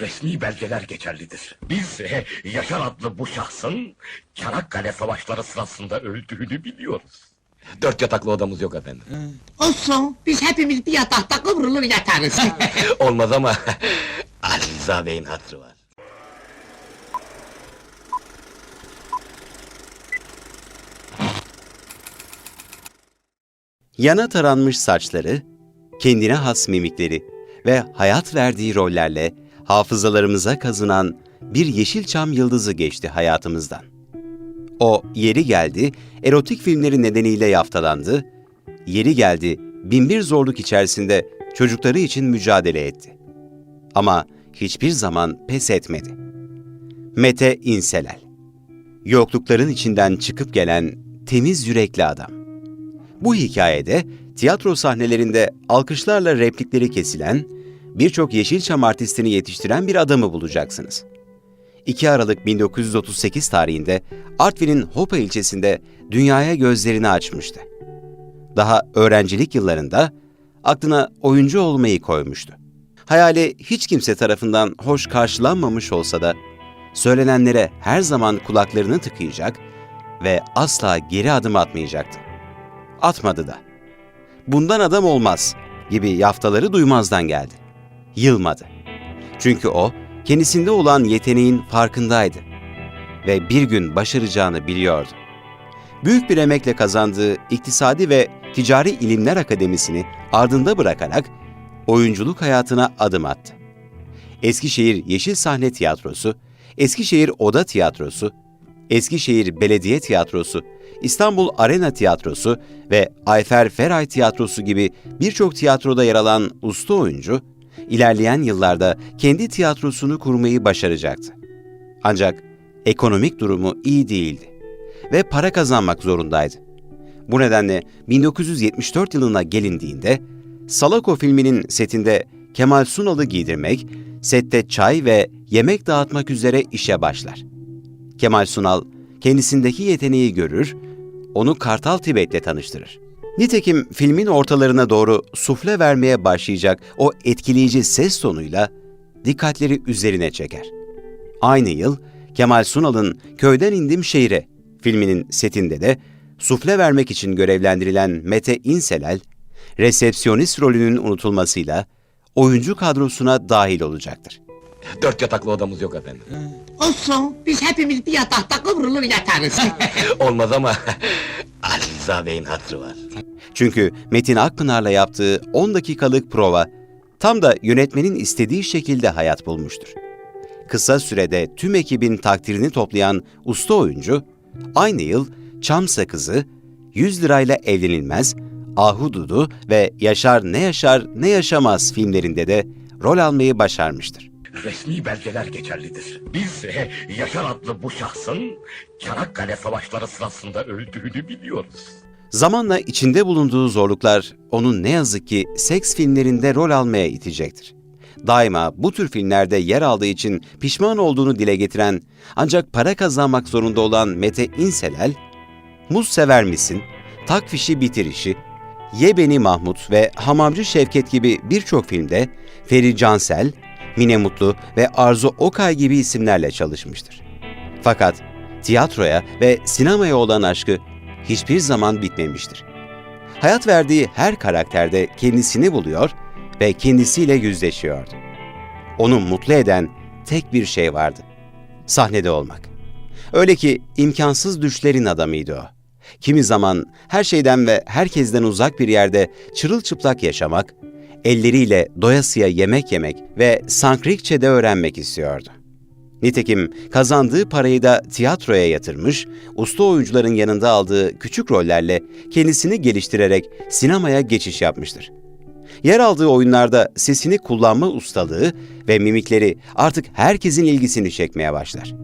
Resmi belgeler geçerlidir. Biz e, Yaşar adlı bu şahsın Çanakkale savaşları sırasında öldüğünü biliyoruz. Dört yataklı odamız yok efendim. Olsun, biz hepimiz bir yatakta kıvrılır yatarız. Olmaz ama Ali Rıza Bey'in hatırı var. Yana taranmış saçları, kendine has mimikleri ve hayat verdiği rollerle hafızalarımıza kazınan bir Yeşilçam yıldızı geçti hayatımızdan. O yeri geldi, erotik filmleri nedeniyle yaftalandı, yeri geldi, binbir zorluk içerisinde çocukları için mücadele etti. Ama hiçbir zaman pes etmedi. Mete İnselel Yoklukların içinden çıkıp gelen temiz yürekli adam. Bu hikayede tiyatro sahnelerinde alkışlarla replikleri kesilen, birçok Yeşilçam artistini yetiştiren bir adamı bulacaksınız. 2 Aralık 1938 tarihinde Artvin'in Hopa ilçesinde dünyaya gözlerini açmıştı. Daha öğrencilik yıllarında aklına oyuncu olmayı koymuştu. Hayali hiç kimse tarafından hoş karşılanmamış olsa da söylenenlere her zaman kulaklarını tıkayacak ve asla geri adım atmayacaktı atmadı da. Bundan adam olmaz gibi yaftaları duymazdan geldi. Yılmadı. Çünkü o kendisinde olan yeteneğin farkındaydı ve bir gün başaracağını biliyordu. Büyük bir emekle kazandığı İktisadi ve Ticari İlimler Akademisi'ni ardında bırakarak oyunculuk hayatına adım attı. Eskişehir Yeşil Sahne Tiyatrosu, Eskişehir Oda Tiyatrosu, Eskişehir Belediye Tiyatrosu, İstanbul Arena Tiyatrosu ve Ayfer Feray Tiyatrosu gibi birçok tiyatroda yer alan usta oyuncu, ilerleyen yıllarda kendi tiyatrosunu kurmayı başaracaktı. Ancak ekonomik durumu iyi değildi ve para kazanmak zorundaydı. Bu nedenle 1974 yılına gelindiğinde Salako filminin setinde Kemal Sunal'ı giydirmek, sette çay ve yemek dağıtmak üzere işe başlar. Kemal Sunal kendisindeki yeteneği görür, onu Kartal Tibet'le tanıştırır. Nitekim filmin ortalarına doğru sufle vermeye başlayacak o etkileyici ses tonuyla dikkatleri üzerine çeker. Aynı yıl Kemal Sunal'ın Köyden İndim Şehre filminin setinde de sufle vermek için görevlendirilen Mete İnselel, resepsiyonist rolünün unutulmasıyla oyuncu kadrosuna dahil olacaktır. Dört yataklı odamız yok efendim. Olsun, biz hepimiz bir yatakta kıvrılır yatarız. Olmaz ama Ali Rıza Bey'in hatırı var. Çünkü Metin Akpınar'la yaptığı 10 dakikalık prova tam da yönetmenin istediği şekilde hayat bulmuştur. Kısa sürede tüm ekibin takdirini toplayan usta oyuncu, aynı yıl Çam Sakızı, 100 lirayla evlenilmez, Ahududu ve Yaşar Ne Yaşar Ne Yaşamaz filmlerinde de rol almayı başarmıştır. Resmi belgeler geçerlidir. Biz e, Yaşar adlı bu şahsın Çanakkale savaşları sırasında öldüğünü biliyoruz. Zamanla içinde bulunduğu zorluklar onu ne yazık ki seks filmlerinde rol almaya itecektir. Daima bu tür filmlerde yer aldığı için pişman olduğunu dile getiren ancak para kazanmak zorunda olan Mete İnselel, Muz Sever Misin, Tak Fişi Bitirişi, Ye Beni Mahmut ve Hamamcı Şevket gibi birçok filmde Feri Cansel, Mine Mutlu ve Arzu Okay gibi isimlerle çalışmıştır. Fakat tiyatroya ve sinemaya olan aşkı hiçbir zaman bitmemiştir. Hayat verdiği her karakterde kendisini buluyor ve kendisiyle yüzleşiyordu. Onu mutlu eden tek bir şey vardı. Sahnede olmak. Öyle ki imkansız düşlerin adamıydı o. Kimi zaman her şeyden ve herkesten uzak bir yerde çırılçıplak yaşamak, elleriyle doyasıya yemek yemek ve Sankrikçe'de öğrenmek istiyordu. Nitekim kazandığı parayı da tiyatroya yatırmış, usta oyuncuların yanında aldığı küçük rollerle kendisini geliştirerek sinemaya geçiş yapmıştır. Yer aldığı oyunlarda sesini kullanma ustalığı ve mimikleri artık herkesin ilgisini çekmeye başlar.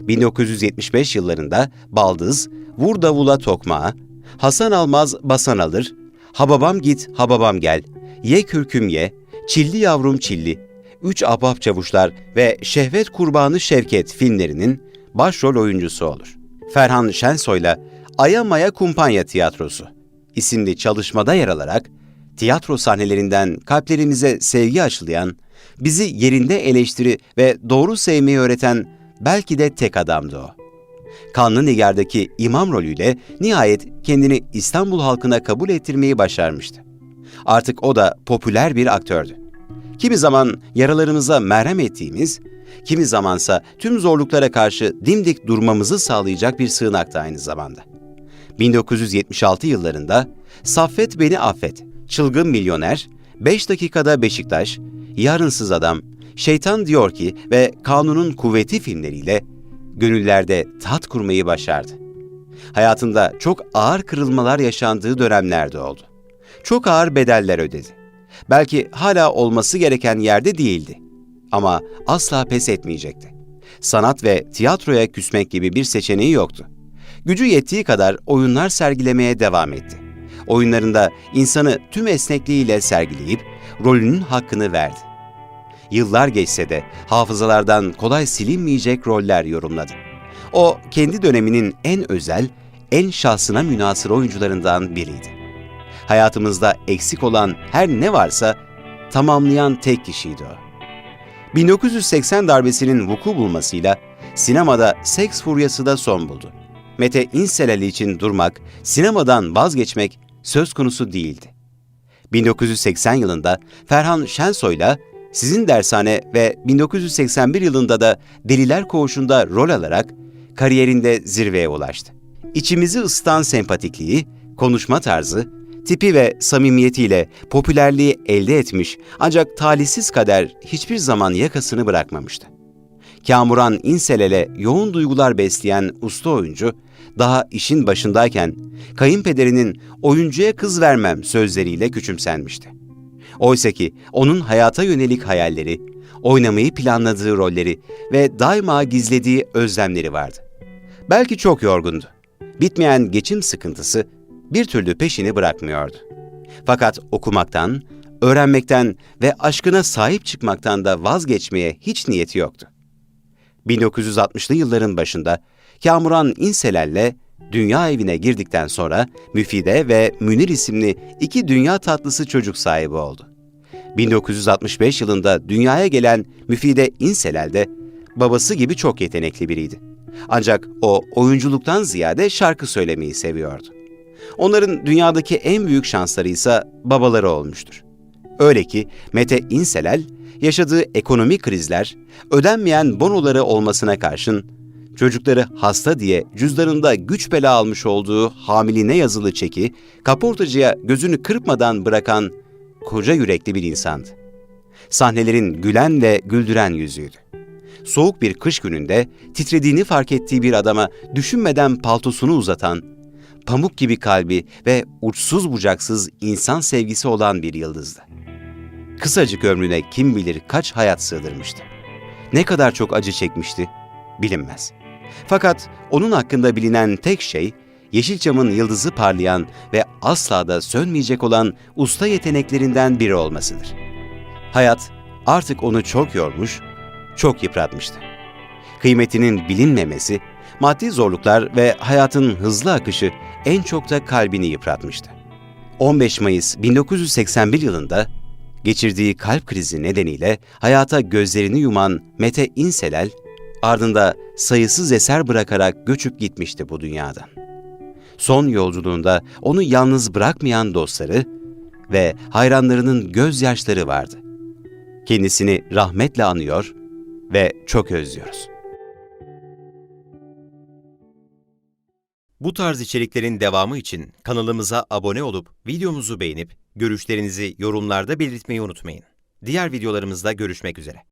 1975 yıllarında Baldız, Vur Davula Tokmağa, Hasan Almaz Basan Alır, Hababam Git Hababam Gel, Ye Kürküm Ye, Çilli Yavrum Çilli, Üç Ahbap Çavuşlar ve Şehvet Kurbanı Şevket filmlerinin başrol oyuncusu olur. Ferhan Şensoy'la Aya Maya Kumpanya Tiyatrosu isimli çalışmada yer alarak tiyatro sahnelerinden kalplerimize sevgi aşılayan Bizi yerinde eleştiri ve doğru sevmeyi öğreten belki de tek adamdı o. Kanlı Nigar'daki imam rolüyle nihayet kendini İstanbul halkına kabul ettirmeyi başarmıştı. Artık o da popüler bir aktördü. Kimi zaman yaralarımıza merhem ettiğimiz, kimi zamansa tüm zorluklara karşı dimdik durmamızı sağlayacak bir sığınaktı aynı zamanda. 1976 yıllarında Saffet Beni Affet, Çılgın Milyoner, 5 dakikada Beşiktaş, Yarınsız Adam, Şeytan Diyor ki ve Kanunun Kuvveti filmleriyle gönüllerde tat kurmayı başardı. Hayatında çok ağır kırılmalar yaşandığı dönemlerde oldu. Çok ağır bedeller ödedi. Belki hala olması gereken yerde değildi. Ama asla pes etmeyecekti. Sanat ve tiyatroya küsmek gibi bir seçeneği yoktu. Gücü yettiği kadar oyunlar sergilemeye devam etti. Oyunlarında insanı tüm esnekliğiyle sergileyip rolünün hakkını verdi. Yıllar geçse de hafızalardan kolay silinmeyecek roller yorumladı. O kendi döneminin en özel, en şahsına münasır oyuncularından biriydi. Hayatımızda eksik olan her ne varsa tamamlayan tek kişiydi o. 1980 darbesinin vuku bulmasıyla sinemada seks furyası da son buldu. Mete İnseleli için durmak, sinemadan vazgeçmek söz konusu değildi. 1980 yılında Ferhan Şensoy'la Sizin Dershane ve 1981 yılında da Deliler Koğuşu'nda rol alarak kariyerinde zirveye ulaştı. İçimizi ısıtan sempatikliği, konuşma tarzı, tipi ve samimiyetiyle popülerliği elde etmiş ancak talihsiz kader hiçbir zaman yakasını bırakmamıştı. Kamuran İnselel'e yoğun duygular besleyen usta oyuncu, daha işin başındayken kayınpederinin oyuncuya kız vermem sözleriyle küçümsenmişti. Oysa ki onun hayata yönelik hayalleri, oynamayı planladığı rolleri ve daima gizlediği özlemleri vardı. Belki çok yorgundu. Bitmeyen geçim sıkıntısı bir türlü peşini bırakmıyordu. Fakat okumaktan, öğrenmekten ve aşkına sahip çıkmaktan da vazgeçmeye hiç niyeti yoktu. 1960'lı yılların başında Kamuran İnseler'le dünya evine girdikten sonra Müfide ve Münir isimli iki dünya tatlısı çocuk sahibi oldu. 1965 yılında dünyaya gelen Müfide İnselel de babası gibi çok yetenekli biriydi. Ancak o oyunculuktan ziyade şarkı söylemeyi seviyordu. Onların dünyadaki en büyük şansları ise babaları olmuştur. Öyle ki Mete İnselel yaşadığı ekonomik krizler, ödenmeyen bonoları olmasına karşın çocukları hasta diye cüzdanında güç bela almış olduğu hamiline yazılı çeki kaportacıya gözünü kırpmadan bırakan koca yürekli bir insandı. Sahnelerin gülen ve güldüren yüzüydü. Soğuk bir kış gününde titrediğini fark ettiği bir adama düşünmeden paltosunu uzatan, pamuk gibi kalbi ve uçsuz bucaksız insan sevgisi olan bir yıldızdı. Kısacık ömrüne kim bilir kaç hayat sığdırmıştı. Ne kadar çok acı çekmişti bilinmez. Fakat onun hakkında bilinen tek şey Yeşilçam'ın yıldızı parlayan ve asla da sönmeyecek olan usta yeteneklerinden biri olmasıdır. Hayat artık onu çok yormuş, çok yıpratmıştı. Kıymetinin bilinmemesi, maddi zorluklar ve hayatın hızlı akışı en çok da kalbini yıpratmıştı. 15 Mayıs 1981 yılında geçirdiği kalp krizi nedeniyle hayata gözlerini yuman Mete İnselel, ardında sayısız eser bırakarak göçüp gitmişti bu dünyadan. Son yolculuğunda onu yalnız bırakmayan dostları ve hayranlarının gözyaşları vardı. Kendisini rahmetle anıyor ve çok özlüyoruz. Bu tarz içeriklerin devamı için kanalımıza abone olup videomuzu beğenip görüşlerinizi yorumlarda belirtmeyi unutmayın. Diğer videolarımızda görüşmek üzere.